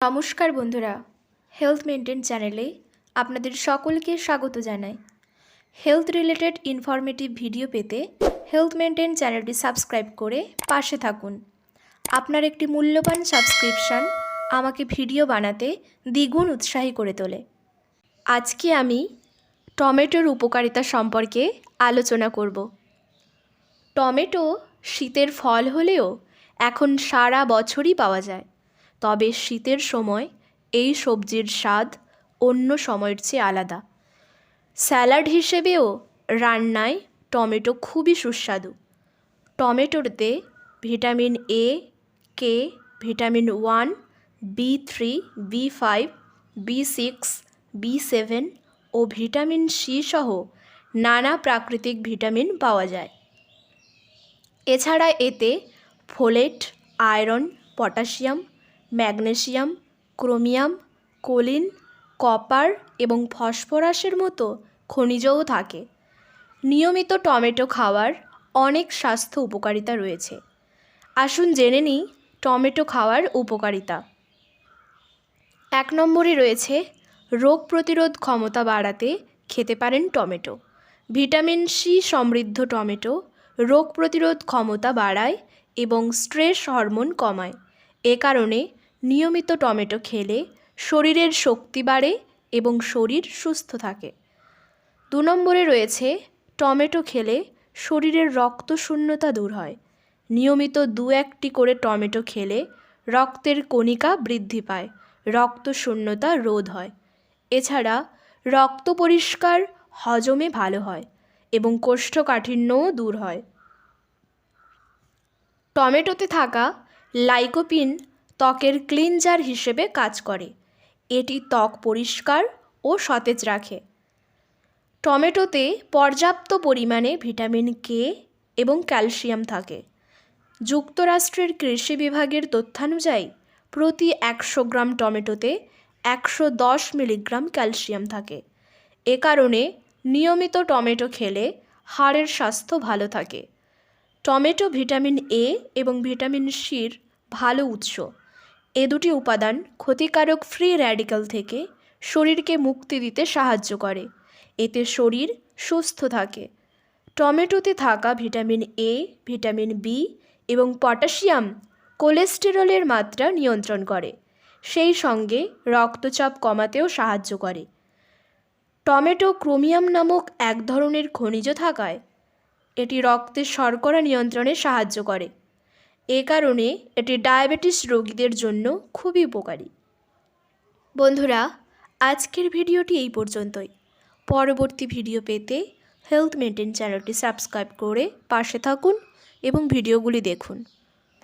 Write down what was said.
নমস্কার বন্ধুরা health maintain চ্যানেলে আপনাদের সকলকে স্বাগত জানাই। হেলথ রিলেটেড ইনফরমেটিভ ভিডিও পেতে হেলথ মেনটেন চ্যানেলটি সাবস্ক্রাইব করে পাশে থাকুন। আপনার একটি মূল্যবান সাবস্ক্রিপশান আমাকে ভিডিও বানাতে দ্বিগুণ উৎসাহী করে তোলে। আজকে আমি টমেটোর উপকারিতা সম্পর্কে আলোচনা করব। টমেটো শীতের ফল হলেও এখন সারা বছরই পাওয়া যায়। তবে শীতের সময় এই সবজির স্বাদ অন্য সময়ের চেয়ে আলাদা। স্যালাড হিসেবেও রান্নায় টমেটো খুবই সুস্বাদু। টমেটোতে vitamin A, K, vitamin one, B three, B five, B six, B seven O vitamin C সহ নানা প্রাকৃতিক ভিটামিন পাওয়া যায়। এছাড়া এতে folate, iron, potassium magnesium chromium, choline, copper এবং ফসফরাসের মতো খনিজও থাকে। নিয়মিত টমেটো খাওয়ার অনেক স্বাস্থ্য উপকারিতা রয়েছে। আসুন জেনে নিই টমেটো খাওয়ার উপকারিতা। এক নম্বরে রয়েছে রোগ প্রতিরোধ ক্ষমতা বাড়াতে খেতে পারেন টমেটো। ভিটামিন সি সমৃদ্ধ টমেটো রোগ প্রতিরোধ ক্ষমতা বাড়ায় এবং স্ট্রেস হরমোন কমায়। এ কারণে নিয়মিত টমেটো খেলে শরীরের শক্তি বাড়ে এবং শরীর সুস্থ থাকে। দু নম্বরে রয়েছে টমেটো খেলে শরীরের রক্ত শূন্যতা দূর হয়। নিয়মিত দু একটি করে টমেটো খেলে রক্তের কণিকা বৃদ্ধি পায় রক্ত শূন্যতা রোধ হয়। এছাড়া রক্ত পরিষ্কার হজমে ভালো হয় এবং কোষ্ঠকাঠিন্যও দূর হয়। টমেটোতে থাকা লাইকোপিন ত্বকের ক্লিনজার হিসেবে কাজ করে। এটি ত্বক পরিষ্কার ও সতেজ রাখে। টমেটোতে পর্যাপ্ত পরিমাণে ভিটামিন কে এবং ক্যালসিয়াম থাকে। যুক্তরাষ্ট্রের কৃষি বিভাগের তথ্যানুযায়ী, প্রতি একশো গ্রাম টমেটোতে একশো দশ মিলিগ্রাম ক্যালসিয়াম থাকে। এ কারণে নিয়মিত টমেটো খেলে হাড়ের স্বাস্থ্য ভালো থাকে। টমেটো ভিটামিন এ এবং ভিটামিন সির ভালো উৎস। এ দুটি উপাদান ক্ষতিকারক ফ্রি র্যাডিক্যাল থেকে শরীরকে মুক্তি দিতে সাহায্য করে। এতে শরীর সুস্থ থাকে। টমেটোতে থাকা ভিটামিন এ ভিটামিন বি এবং পটাশিয়াম কোলেস্টেরলের মাত্রা নিয়ন্ত্রণ করে। সেই সঙ্গে রক্তচাপ কমাতেও সাহায্য করে। টমেটো ক্রোমিয়াম নামক এক ধরনের খনিজ থাকায় এটি রক্তের শর্করা নিয়ন্ত্রণে সাহায্য করে। এ কারণে এটি ডায়াবেটিস রোগীদের জন্য খুবই উপকারী। বন্ধুরা, আজকের ভিডিওটি এই পর্যন্তই। পরবর্তী ভিডিও পেতে হেলথ মেনটেন চ্যানেলটি সাবস্ক্রাইব করে পাশে থাকুন এবং ভিডিওগুলি দেখুন।